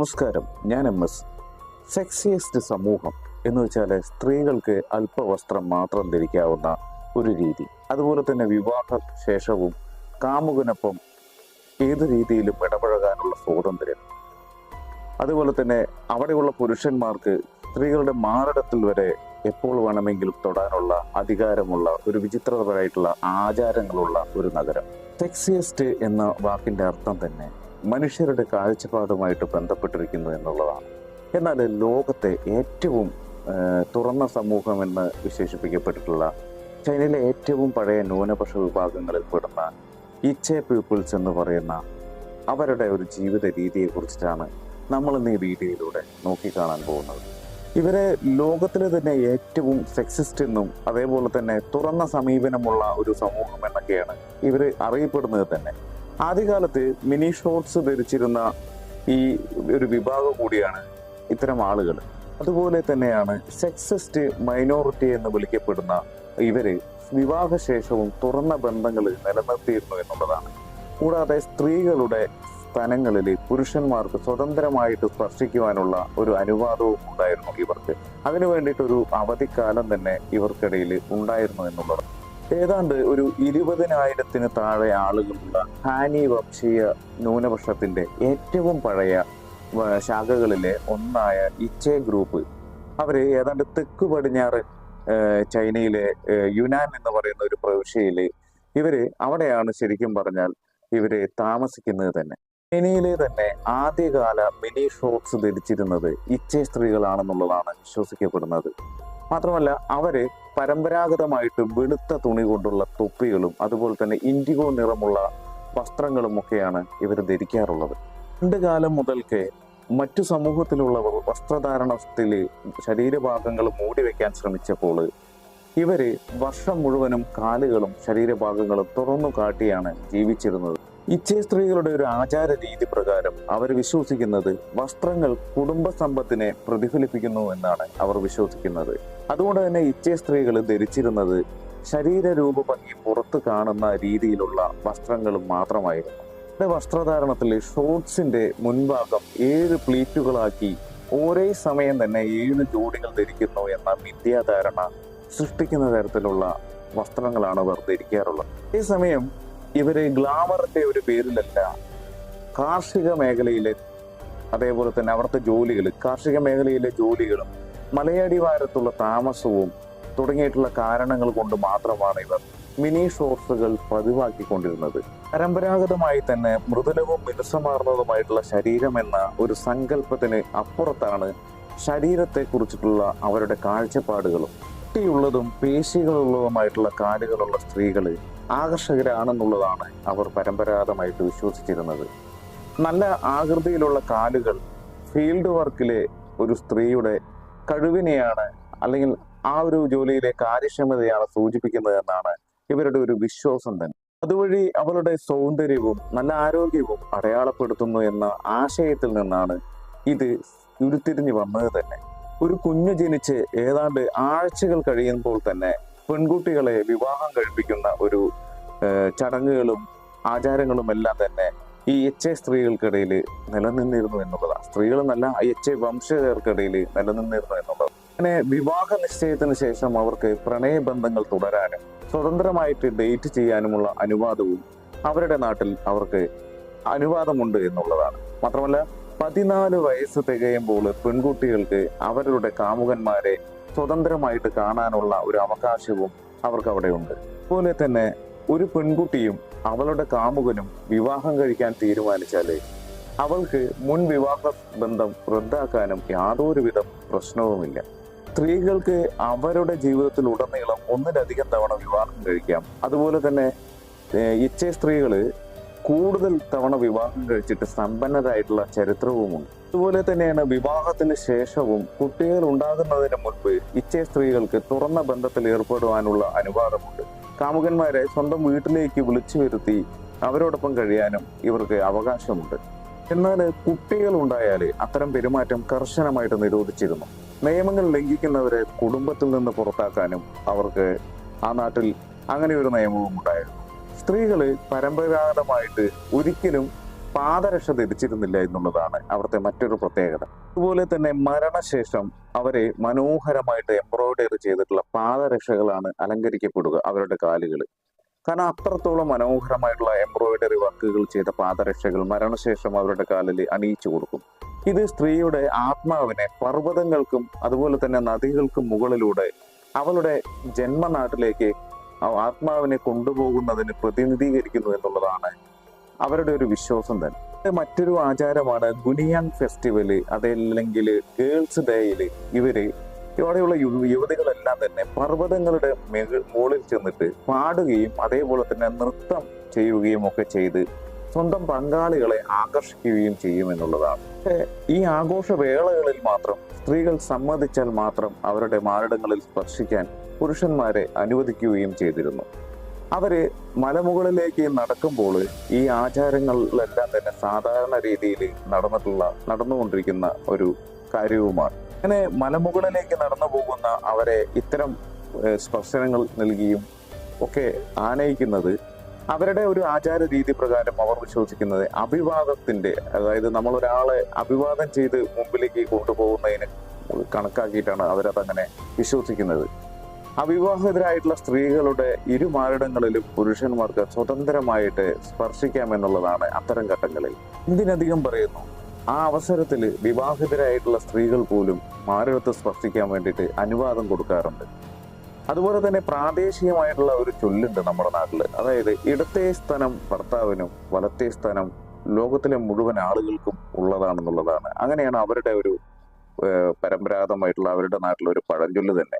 നമസ്കാരം. ഞാൻ M S. Sexiest സമൂഹം എന്ന് വെച്ചാൽ സ്ത്രീകൾക്ക് അല്പവസ്ത്രം മാത്രം ധരിക്കാവുന്ന ഒരു രീതി. അതുപോലെ തന്നെ വിവാഹ ശേഷവും കാമുകനൊപ്പം ഏത് രീതിയിലും ഇടപഴകാനുള്ള സ്വാതന്ത്ര്യം. അതുപോലെ തന്നെ അവിടെയുള്ള പുരുഷന്മാർക്ക് സ്ത്രീകളുടെ മാറിടത്തിൽ വരെ എപ്പോൾ വേണമെങ്കിലും തൊടാനുള്ള അധികാരമുള്ള ഒരു വിചിത്രപരമായിട്ടുള്ള ആചാരങ്ങളുള്ള ഒരു നഗരം. സെക്സിയസ്റ്റ് എന്ന വാക്കിന്റെ അർത്ഥം തന്നെ മനുഷ്യരുടെ കാഴ്ചപ്പാടുമായിട്ട് ബന്ധപ്പെട്ടിരിക്കുന്നു എന്നുള്ളതാണ്. എന്നാൽ ലോകത്തെ ഏറ്റവും തുറന്ന സമൂഹം എന്ന് വിശേഷിപ്പിക്കപ്പെട്ടിട്ടുള്ള ചൈനയിലെ ഏറ്റവും പഴയ ന്യൂനപക്ഷ വിഭാഗങ്ങളിൽ പെടുന്ന ഇച്ചെ പീപ്പിൾസ് എന്ന് പറയുന്ന അവരുടെ ഒരു ജീവിത രീതിയെ കുറിച്ചിട്ടാണ് നമ്മൾ ഇന്ന് ഈ വീഡിയോയിലൂടെ നോക്കിക്കാണാൻ പോകുന്നത്. ഇവരെ ലോകത്തിലെ തന്നെ ഏറ്റവും സെക്സിസ്റ്റ് എന്നും അതേപോലെ തന്നെ തുറന്ന സമീപനമുള്ള ഒരു സമൂഹം എന്നൊക്കെയാണ് ഇവർ അറിയപ്പെടുന്നത് തന്നെ. ആദ്യകാലത്ത് മിനി ഷോർട്സ് ധരിച്ചിരുന്ന ഈ ഒരു വിഭാഗം കൂടിയാണ് ഇത്തരം ആളുകൾ. അതുപോലെ തന്നെയാണ് സെക്സിസ്റ്റ് മൈനോറിറ്റി എന്ന് വിളിക്കപ്പെടുന്ന ഇവർ വിവാഹശേഷവും തുറന്ന ബന്ധങ്ങൾ നിലനിർത്തിയിരുന്നു എന്നുള്ളതാണ്. കൂടാതെ സ്ത്രീകളുടെ സ്ഥലങ്ങളിൽ പുരുഷന്മാർക്ക് സ്വതന്ത്രമായിട്ട് സ്പർശിക്കുവാനുള്ള ഒരു അനുവാദവും ഉണ്ടായിരുന്നു ഇവർക്ക്. അതിനു വേണ്ടിയിട്ടൊരു അവധിക്കാലം തന്നെ ഇവർക്കിടയിൽ ഉണ്ടായിരുന്നു എന്നുള്ളത് ഏതാണ്ട് ഒരു ഇരുപതിനായിരത്തിന് താഴെ ആളുകളുള്ള ഹാനി വംശീയ ന്യൂനപക്ഷത്തിന്റെ ഏറ്റവും പഴയ ശാഖകളിലെ ഒന്നായ ഇച്ചേ ഗ്രൂപ്പ്. അവർ ഏതാണ്ട് തെക്ക് പടിഞ്ഞാറ് ചൈനയിലെ യുനാൻ എന്ന് പറയുന്ന ഒരു പ്രവിശ്യയിൽ ഇവർ അവിടെയാണ് ശരിക്കും പറഞ്ഞാൽ ഇവർ താമസിക്കുന്നത് തന്നെ. ചൈനയിലെ തന്നെ ആദ്യകാല മിനി ഷോർട്സ് ധരിച്ചിരുന്നത് ഇച്ചേ സ്ത്രീകളാണെന്നുള്ളതാണ് വിശ്വസിക്കപ്പെടുന്നത്. മാത്രമല്ല അവർ പരമ്പരാഗതമായിട്ട് വെളുത്ത തുണി കൊണ്ടുള്ള തൊപ്പികളും അതുപോലെ തന്നെ ഇൻഡിഗോ നിറമുള്ള വസ്ത്രങ്ങളും ഒക്കെയാണ് ഇവർ ധരിക്കാറുള്ളത്. പണ്ട് കാലം മുതൽക്കേ മറ്റു സമൂഹത്തിലുള്ളവർ വസ്ത്രധാരണത്തിൽ ശരീരഭാഗങ്ങൾ മൂടി വെക്കാൻ ശ്രമിച്ചപ്പോൾ ഇവർ വർഷം മുഴുവനും കാലുകളും ശരീരഭാഗങ്ങളും തുറന്നു കാട്ടിയാണ് ജീവിച്ചിരുന്നത്. ഇച്ഛേ സ്ത്രീകളുടെ ഒരു ആചാര രീതി പ്രകാരം അവർ വിശ്വസിക്കുന്നത് വസ്ത്രങ്ങൾ കുടുംബ സമ്പത്തിനെ പ്രതിഫലിപ്പിക്കുന്നു എന്നാണ് അവർ വിശ്വസിക്കുന്നത്. അതുകൊണ്ട് തന്നെ ഇച്ഛേ സ്ത്രീകൾ ധരിച്ചിരുന്നത് ശരീരരൂപ ഭംഗി പുറത്ത് കാണുന്ന രീതിയിലുള്ള വസ്ത്രങ്ങളും മാത്രമായിരുന്നു. അവരുടെ വസ്ത്രധാരണത്തിൽ ഷോർട്സിന്റെ മുൻഭാഗം ഏഴ് പ്ലീറ്റുകളാക്കി ഒരേ സമയം തന്നെ ഏഴ് ജോഡികൾ ധരിക്കുന്നു എന്ന മിഥ്യാധാരണ സൃഷ്ടിക്കുന്ന തരത്തിലുള്ള വസ്ത്രങ്ങളാണ് അവർ ധരിക്കാറുള്ളത്. അതേസമയം ഇവർ ഗ്ലാമറിന്റെ ഒരു പേരിലല്ല കാർഷിക മേഖലയിലെ അതേപോലെ തന്നെ അവിടുത്തെ ജോലികൾ കാർഷിക മേഖലയിലെ ജോലികളും മലയടിവാരത്തുള്ള താമസവും തുടങ്ങിയിട്ടുള്ള കാരണങ്ങൾ കൊണ്ട് മാത്രമാണ് ഇവർ മിനി ഷോർട്സുകൾ പതിവാക്കിക്കൊണ്ടിരുന്നത്. പരമ്പരാഗതമായി തന്നെ മൃദുലവും മിനുസമാർന്നതുമായിട്ടുള്ള ശരീരം എന്ന ഒരു സങ്കല്പത്തിന് അപ്പുറത്താണ് ശരീരത്തെ കുറിച്ചിട്ടുള്ള അവരുടെ കാഴ്ചപ്പാടുകളും. കട്ടിയുള്ളതും പേശികളുള്ളതുമായിട്ടുള്ള കാലുകളുള്ള സ്ത്രീകൾ ആകർഷകരാണെന്നുള്ളതാണ് അവർ പരമ്പരാഗതമായിട്ട് വിശ്വസിച്ചിരുന്നത്. നല്ല ആകൃതിയിലുള്ള കാലുകൾ ഫീൽഡ് വർക്കിലെ ഒരു സ്ത്രീയുടെ കഴിവിനെയാണ് അല്ലെങ്കിൽ ആ ഒരു ജോലിയിലെ കാര്യക്ഷമതയാണ് സൂചിപ്പിക്കുന്നത് എന്നാണ് ഇവരുടെ ഒരു വിശ്വാസം തന്നെ. അതുവഴി അവളുടെ സൗന്ദര്യവും നല്ല ആരോഗ്യവും അടയാളപ്പെടുത്തുന്നു എന്ന ആശയത്തിൽ നിന്നാണ് ഇത് ഉരുത്തിരിഞ്ഞു വന്നത് തന്നെ. ഒരു കുഞ്ഞു ജനിച്ച് ഏതാണ്ട് ആഴ്ചകൾ കഴിയുമ്പോൾ തന്നെ പെൺകുട്ടികളെ വിവാഹം കഴിപ്പിക്കുന്ന ഒരു ചടങ്ങുകളും ആചാരങ്ങളും എല്ലാം തന്നെ ഈ എച്ച് എ സ്ത്രീകൾക്കിടയിൽ നിലനിന്നിരുന്നു എന്നുള്ളതാണ്. സ്ത്രീകളെന്നല്ല എച്ച് എ വംശജർക്കിടയിൽ നിലനിന്നിരുന്നു എന്നുള്ളത്. അങ്ങനെ വിവാഹ നിശ്ചയത്തിന് ശേഷം അവർക്ക് പ്രണയബന്ധങ്ങൾ തുടരാനും സ്വതന്ത്രമായിട്ട് ഡേറ്റ് ചെയ്യാനുമുള്ള അനുവാദവും അവരുടെ നാട്ടിൽ അവർക്ക് അനുവാദമുണ്ട് എന്നുള്ളതാണ്. മാത്രമല്ല പതിനാല് വയസ്സ് തികയുമ്പോൾ പെൺകുട്ടികൾക്ക് അവരുടെ കാമുകന്മാരെ സ്വതന്ത്രമായിട്ട് കാണാനുള്ള ഒരു അവകാശവും അവർക്ക് അവിടെ ഉണ്ട് അതുപോലെ തന്നെ ഒരു പെൺകുട്ടിയും അവളുടെ കാമുകനും വിവാഹം കഴിക്കാൻ തീരുമാനിച്ചാൽ അവൾക്ക് മുൻ വിവാഹ ബന്ധം റദ്ദാക്കാനും യാതൊരുവിധ പ്രശ്നവുമില്ല. സ്ത്രീകൾക്ക് അവരുടെ ജീവിതത്തിൽ ഉടനീളം ഒന്നിലധികം തവണ വിവാഹം കഴിക്കാം. അതുപോലെ തന്നെ ഇച്ഛേ സ്ത്രീകൾ കൂടുതൽ തവണ വിവാഹം കഴിച്ചിട്ട് സമ്പന്നരായിട്ടുള്ള ചരിത്രവുമുണ്ട്. അതുപോലെ തന്നെയാണ് വിവാഹത്തിന് ശേഷവും കുട്ടികൾ ഉണ്ടാകുന്നതിന് മുൻപ് ഇച്ഛേ സ്ത്രീകൾക്ക് തുറന്ന ബന്ധത്തിൽ ഏർപ്പെടുവാനുള്ള അനുവാദമുണ്ട്. കാമുകന്മാരെ സ്വന്തം വീട്ടിലേക്ക് വിളിച്ചു വരുത്തി അവരോടൊപ്പം കഴിയാനും ഇവർക്ക് അവകാശമുണ്ട്. എന്നാൽ കുട്ടികൾ ഉണ്ടായാൽ അത്തരം പെരുമാറ്റം കർശനമായിട്ട് നിരോധിച്ചിരുന്നു. നിയമങ്ങൾ ലംഘിക്കുന്നവരെ കുടുംബത്തിൽ നിന്ന് പുറത്താക്കാനും അവർക്ക് ആ നാട്ടിൽ അങ്ങനെ ഒരു നിയമവും ഉണ്ടായിരുന്നു. സ്ത്രീകൾ പരമ്പരാഗതമായിട്ട് ഒരിക്കലും പാദരക്ഷ ധരിച്ചിരുന്നില്ല എന്നുള്ളതാണ് അവിടുത്തെ മറ്റൊരു പ്രത്യേകത. അതുപോലെ തന്നെ മരണശേഷം അവരെ മനോഹരമായിട്ട് എംബ്രോയിഡറി ചെയ്തിട്ടുള്ള പാദരക്ഷകളാണ് അലങ്കരിക്കപ്പെടുക അവരുടെ കാലുകൾ കാരണം അത്രത്തോളം മനോഹരമായിട്ടുള്ള എംബ്രോയിഡറി വർക്കുകൾ ചെയ്ത പാദരക്ഷകൾ മരണശേഷം അവരുടെ കാലിൽ അണിയിച്ചു കൊടുക്കും. ഇത് സ്ത്രീയുടെ ആത്മാവിനെ പർവതങ്ങൾക്കും അതുപോലെ തന്നെ നദികൾക്കും മുകളിലൂടെ അവളുടെ ജന്മനാട്ടിലേക്ക് ആത്മാവിനെ കൊണ്ടുപോകുന്നതിന് പ്രതിനിധീകരിക്കുന്നു എന്നുള്ളതാണ് അവരുടെ ഒരു വിശ്വാസം തന്നെ. മറ്റൊരു ആചാരമാണ് ഗുനിയാങ് ഫെസ്റ്റിവൽ അതല്ലെങ്കിൽ ഗേൾസ് ഡേയിൽ ഇവർ ഇവിടെയുള്ള യുവതികളെല്ലാം തന്നെ പർവതങ്ങളുടെ മേക- മുകളിൽ ചെന്നിട്ട് പാടുകയും അതേപോലെ തന്നെ നൃത്തം ചെയ്യുകയും ഒക്കെ ചെയ്ത് സ്വന്തം പങ്കാളികളെ ആകർഷിക്കുകയും ചെയ്യും എന്നുള്ളതാണ്. ഈ ആഘോഷ ആഘോഷവേളകളിൽ മാത്രം സ്ത്രീകൾ സമ്മതിച്ചാൽ മാത്രം അവരുടെ മാരടങ്ങളിൽ സ്പർശിക്കാൻ പുരുഷന്മാരെ അനുവദിക്കുകയും ചെയ്തിരുന്നു. അവർ മലമുകളിലേക്ക് നടക്കുമ്പോൾ ഈ ആചാരങ്ങളിലെല്ലാം തന്നെ സാധാരണ രീതിയിൽ നടന്നിട്ടുള്ള നടന്നുകൊണ്ടിരിക്കുന്ന ഒരു കാര്യവുമാണ്. അങ്ങനെ മലമുകളിലേക്ക് നടന്നു പോകുന്ന അവരെ ഇത്തരം സ്പർശനങ്ങൾ നൽകിയും ഒക്കെ ആനയിക്കുന്നത് അവരുടെ ഒരു ആചാര രീതി പ്രകാരം അവർ വിശ്വസിക്കുന്നത് അഭിവാദത്തിന്റെ അതായത് നമ്മൾ ഒരാളെ അഭിവാദം ചെയ്ത് മുമ്പിലേക്ക് കൊണ്ടുപോകുന്നതിന് കണക്കാക്കിയിട്ടാണ് അവരതങ്ങനെ വിശ്വസിക്കുന്നത്. അവിവാഹിതരായിട്ടുള്ള സ്ത്രീകളുടെ ഇരുമാരിടങ്ങളിലും പുരുഷന്മാർക്ക് സ്വതന്ത്രമായിട്ട് സ്പർശിക്കാമെന്നുള്ളതാണ് അത്തരം ഘട്ടങ്ങളിൽ. ഇതിനധികം പറയുന്നു ആ അവസരത്തിൽ വിവാഹിതരായിട്ടുള്ള സ്ത്രീകൾ പോലും മാറിടത്ത് സ്പർശിക്കാൻ വേണ്ടിയിട്ട് അനുവാദം കൊടുക്കാറുണ്ട്. അതുപോലെ തന്നെ പ്രാദേശികമായിട്ടുള്ള ഒരു ചൊല്ലുണ്ട് നമ്മുടെ നാട്ടിൽ അതായത് ഇടത്തെ സ്ഥാനം ഭർത്താവിനും വലത്തെ സ്ഥാനം ലോകത്തിലെ മുഴുവൻ ആളുകൾക്കും ഉള്ളതാണെന്നുള്ളതാണ്. അങ്ങനെയാണ് അവരുടെ ഒരു പരമ്പരാഗതമായിട്ടുള്ള അവരുടെ നാട്ടിലെ ഒരു പഴഞ്ചൊല്ല് തന്നെ.